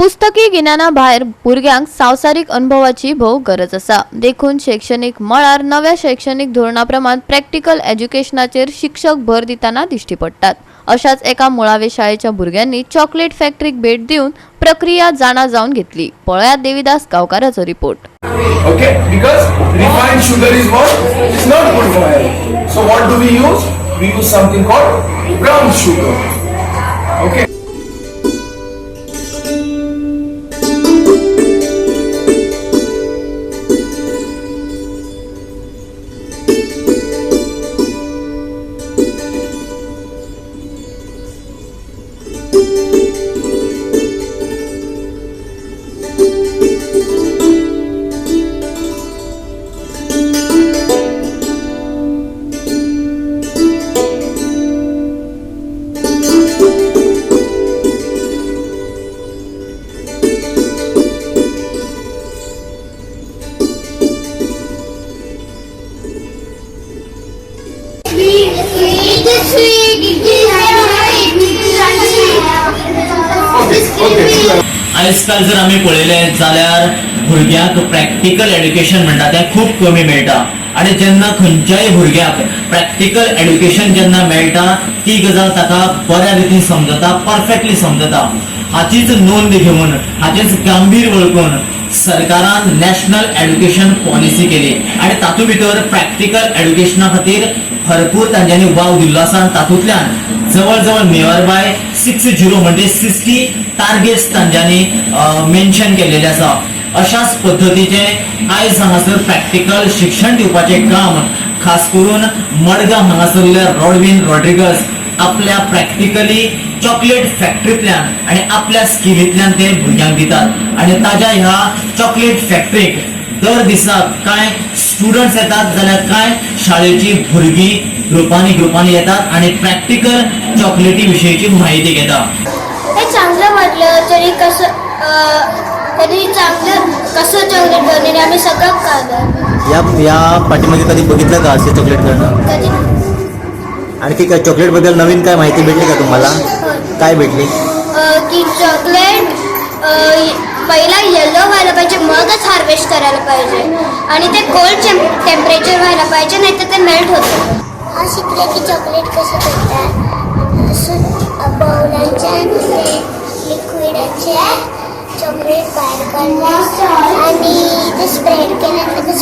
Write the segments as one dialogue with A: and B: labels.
A: पुस्तकी गिन्याना भायर भुरग्यांक संवसारीक अनुभवाची भोव गरज आसा देखून शैक्षणीक मळार नव्या शैक्षणीक धोरणा प्रमाण प्रॅक्टिकल एज्युकेशनाचेर शिक्षक भर दितना दिश्टी पडटात अशाच एका मुळावे शाळेच्या भुरग्यांनी चॉकलेट फॅक्टरीक भेट दिवन प्रक्रिया जाणा जावन घेतली पळयात Devidas गांवकाराचो report
B: Okay? Because refined sugar is what? It's not good for health. So what do we use? We use something called brown sugar.
C: आयज काल जर आमी पळयलें जाल्यार भुरग्यांक प्रॅक्टिकल एड्युकेशन म्हणटा तें खूब कमी मेळटा आनी जेन्ना खंयच्याय भुरग्याक प्रॅक्टिकल एड्युकेशन जेन्ना मेळटा ती गजाल ताका बऱ्या रितीन समजता परफेक्टली समजता. हाचीच नोंद घेवन हाचेच गांभीर वळखून सरकारान नॅशनल एड्युकेशन पॉलिसी केली. आनी तातूंत भितर प्रॅक्टिकल एड्युकेशना खातीर भरपूर तांच्यांनी वाव दिल्लो आसा. आनी तातूंतल्यान जवळ जवळ नियर बाय सिक्स झिरो म्हणजे सिक्स्टी टार्गेट्स तांच्यांनी मेन्शन केलेले आसा. अशाच पद्धतीचे आयज हांगासर प्रॅक्टिकल शिक्षण दिवपाचे काम खास करून मडगांव हांगासरले रॉडविन रॉड्रिगस आपल्या प्रॅक्टिकली चॉकलेट फॅक्टरींतल्यान आणि आपल्या स्किलींतल्यान ते भुरग्यांक दितात. आणि ताज्या ह्या चॉकलेट फॅक्टरीक दर दिसाक काय स्टुडंट्स येतात जाल्यार काय शाळेची भुरगीं ग्रुपांनी ग्रुपांनी येतात आणि प्रॅक्टिकल चॉकलेटी विशयीची माहिती घेतात.
D: हे चांगलं वाटलं तरी कसं तरी चांगलं कसं चॉकलेट बनवले आम्ही सगळं खाल्लं
E: या या पाठीमागे कधी बघितलं का असे चॉकलेट करणं?
D: कधी?
E: आणखी काय चॉकलेटबद्दल नवीन काय माहिती भेटली का तुम्हाला? काय भेटली?
D: की चॉकलेट पहिला येलो व्हायला पाहिजे मगच हार्वेस्ट करायला पाहिजे. आणि ते कोल्ड टेम्परेचर व्हायला पाहिजे नाही तर ते मेल्ट होतं. हा शिकले की चॉकलेट कसं करतात लिक्विडचे चॉकलेट बाहेर आणि ते स्प्रेड केल्यानंतर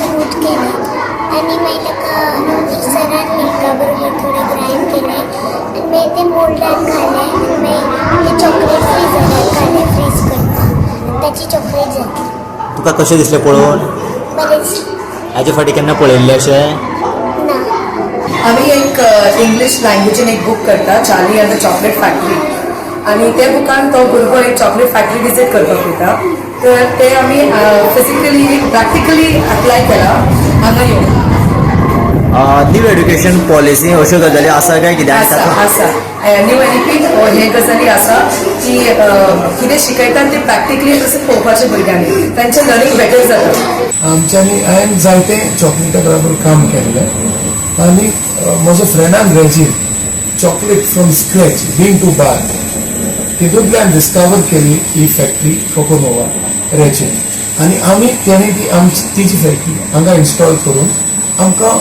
E: तुका कशें दिसलें पळोवन? हाचे फाटी केन्ना पळयल्लें अशें?
D: ना
F: आम्ही एक इंग्लिश लँग्वेजीन एक बुक करता Charlie and the chocolate factory आणि त्या बुकान तो भुरगो एक चॉकलेट फॅक्टरी विजीट करपाक वयता तर ते आमी फिजिकली प्रॅक्टिकली अप्लाय केला. हांगा येवन
E: न्यू एड्युकेशन पॉलिसी अश्यो गजाली आसा काय कितें आनी
F: आसा आसा न्यू एनपीक हे गजाली आसा जी किती कितें शिकयतात ते प्रॅक्टिकली तसं पळोवपाचें भुरग्यांनी तांचें लर्निंग बेटर जाता
G: आमच्यांनी हांवें जायते चॉकलेटा बरोबर काम केल्लें आनी म्हजो फ्रेंडान रेजीन chocolate from scratch bean to bar तितूंतल्यान डिस्कवर केली ही फॅक्टरी कोकोनोवा रेजीन आनी आमी तेणी ती आमची तिची फॅक्टरी हांगा इन्स्टॉल करून आमकां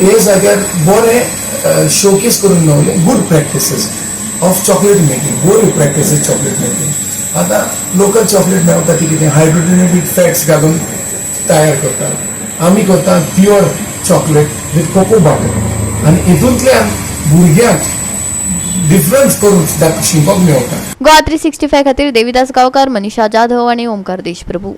G: हे जाग्यार बरें शोकेस करून मेवले good practices of chocolate making बऱ्यो प्रॅक्टिसीस चॉकलेट मेकिंग आता लोकल चॉकलेट मेळटा ती कितें हायड्रोजनेटेड फॅट्स घालून तयार करतात. आमी करतात pure chocolate with cocoa butter आनी हितूंतल्यान भुरग्यांक डिफरन्स करून दाख- शिकपाक मेळटा
A: गोवा थ्री सिक्स्टी फाय खातीर देविदास गांवकार मनीषा जाधव आनी ओमकार देशप्रभू.